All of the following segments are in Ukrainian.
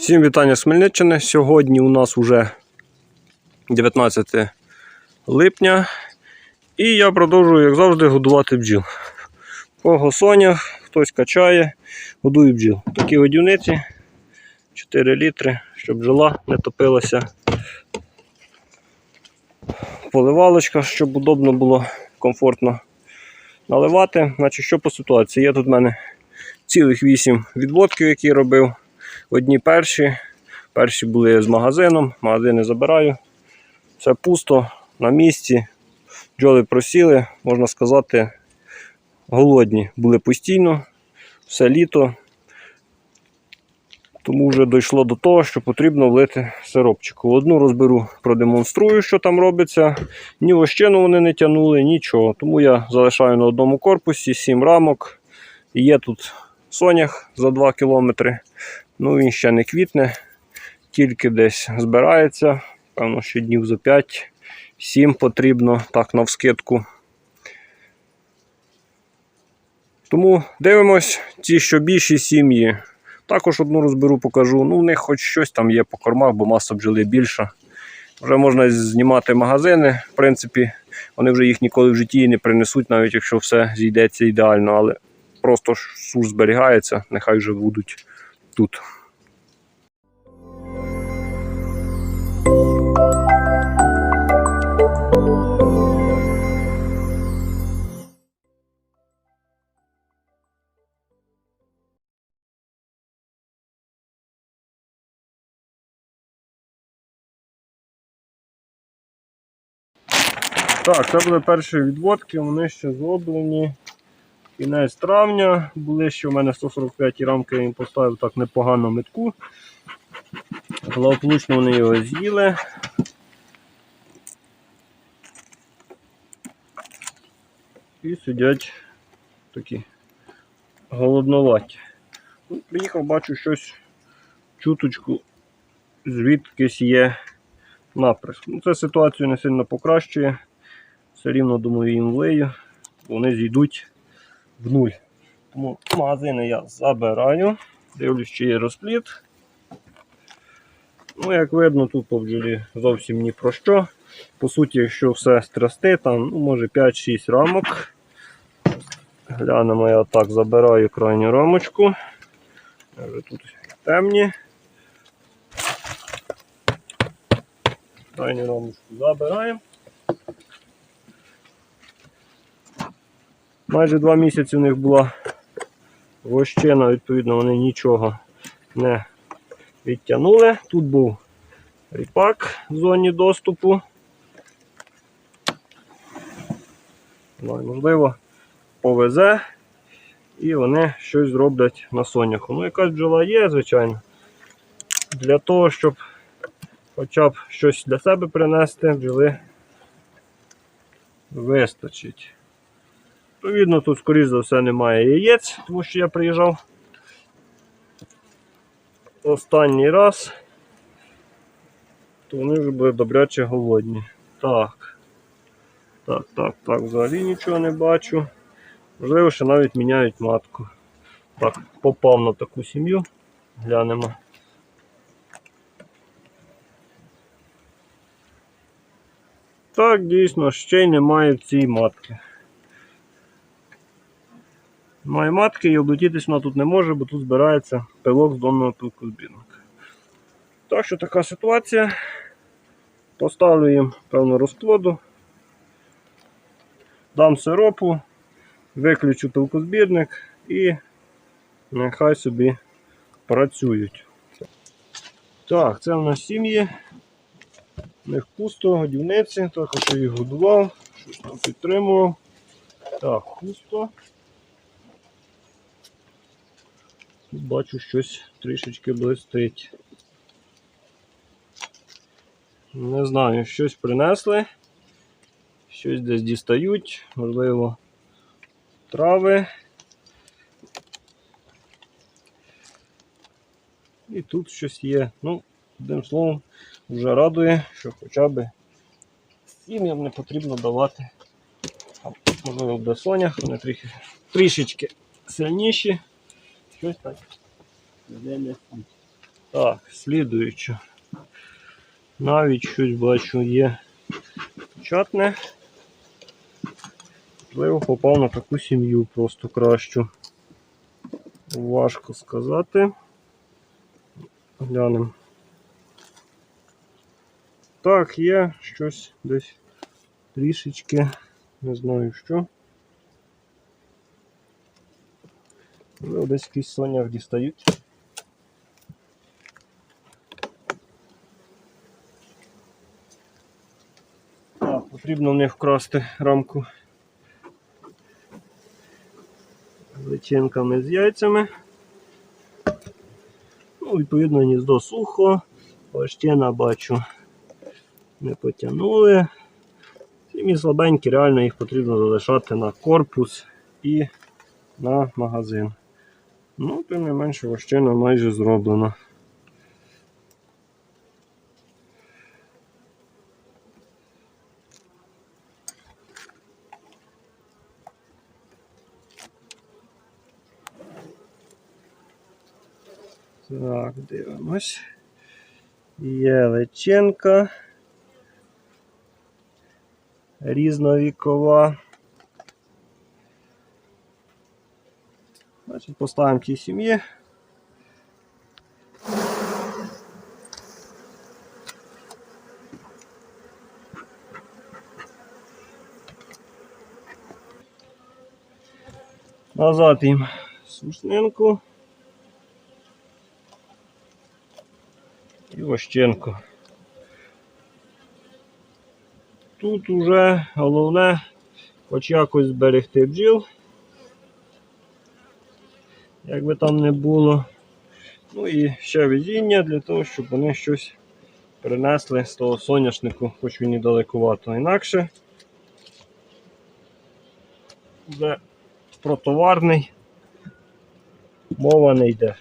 Всім вітання з Хмельниччини. Сьогодні у нас вже 19 липня. І я продовжую, як завжди, годувати бджіл. Кого Соня, хтось качає, годую бджіл. Такі годівниці 4 літри, щоб бджола не топилася. Поливалочка, щоб удобно було комфортно наливати. Значить, що по ситуації? Є тут в мене цілих 8 відводків, які робив. Одні перші. Перші були з магазином, магазини забираю. Все пусто, на місці. Бджоли просіли, можна сказати, голодні були постійно, все літо. Тому вже дійшло до того, що потрібно влити сиропчику. Одну розберу, продемонструю, що там робиться. Ні вощину вони не тягнули, нічого. Тому я залишаю на одному корпусі 7 рамок. Є тут сонях за 2 кілометри. Ну, він ще не квітне, тільки десь збирається. Певно, що днів за 5-7 потрібно, так, навскидку. Тому дивимось, ті, що більші сім'ї. Також одну розберу, покажу. Ну, в них хоч щось там є по кормах, бо маса бджоли більша. Вже можна знімати магазини. В принципі, вони вже їх ніколи в житті не принесуть, навіть якщо все зійдеться ідеально. Але просто суш зберігається, нехай вже будуть тут. Так, це були перші відводки, вони ще зроблені. Кінець травня. Були ще у мене 145 рамки, я їм поставив так непогано метку. Благополучно вони його з'їли. І сидять такі голодноваті. Ну, Приїхав, бачу щось чуточку, звідкись є наприск. Ну, Це ситуацію не сильно покращує. Все рівно, думаю, їм влию, вони зійдуть в нуль. Тому магазини я забираю. Дивлюсь, чи є розпліт. Ну, як видно, тут по бджолі зовсім ні про що. По суті, якщо все стрясти, там, ну, може 5-6 рамок. Глянемо, я так забираю крайню рамочку. Вже тут темні. Крайню рамочку забираємо. Майже два місяці у них була вощина, відповідно, вони нічого не відтягнули. Тут був ріпак в зоні доступу. Ну, можливо, повезе і вони щось зроблять на соняху. Ну, якась бджола є, звичайно. Для того, щоб хоча б щось для себе принести, бджоли вистачить. Відповідно, тут, скоріш за все, немає яєць, тому що я приїжджав останній раз, то вони вже були добряче голодні. Так. Так, так, так, взагалі нічого не бачу. Можливо, ще навіть міняють матку. Так, попав на таку сім'ю. Глянемо. Так, дійсно, ще й немає цієї матки. Має матки і облетітись вона тут не може, бо тут збирається пилок з донного пилкозбірника. Так що така ситуація. Поставлю їм певну розплоду, дам сиропу, виключу пилкозбірник і нехай собі працюють. Так, це в нас сім'ї. У них пусто, годівниці, також я їх годував, щось там підтримував. Так, пусто. Тут бачу щось трішечки блистить. Не знаю, щось принесли, щось десь дістають, можливо, трави. І тут щось є. Ну, одним словом, вже радує, що хоча б сім'ям не потрібно давати. Можливо, в десонях, вони трішечки сильніші. Щось так. Так, слідуюче. Навіть щось бачу є чатне. Можливо, попав на таку сім'ю просто кращу. Важко сказати. Глянемо. Так, є щось десь трішечки, не знаю що. Ну, десь якийсь сонях дістають. Так, потрібно в них вкрасти рамку личинками з яйцями. Ну, відповідно, гніздо сухо, паштина бачу не потягнули. Сім'ї слабенькі, реально їх потрібно залишати на корпус і на магазин. Ну, тим не менше, вощина майже зроблена. Так, дивимось. Є личинка. Різновікова. Значить, поставимо ті сім'ї. Назад їм сушнинку. І вощенку. Тут уже головне хоч якось зберегти бджіл. Як би там не було. Ну і ще везіння для того, щоб вони щось принесли з того соняшнику, хоч він і далекувато. Інакше вже про товарний мова не йде.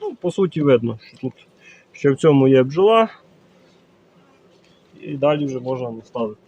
Ну, по суті, видно, що тут що в цьому є бджола, і далі вже можна не ставити.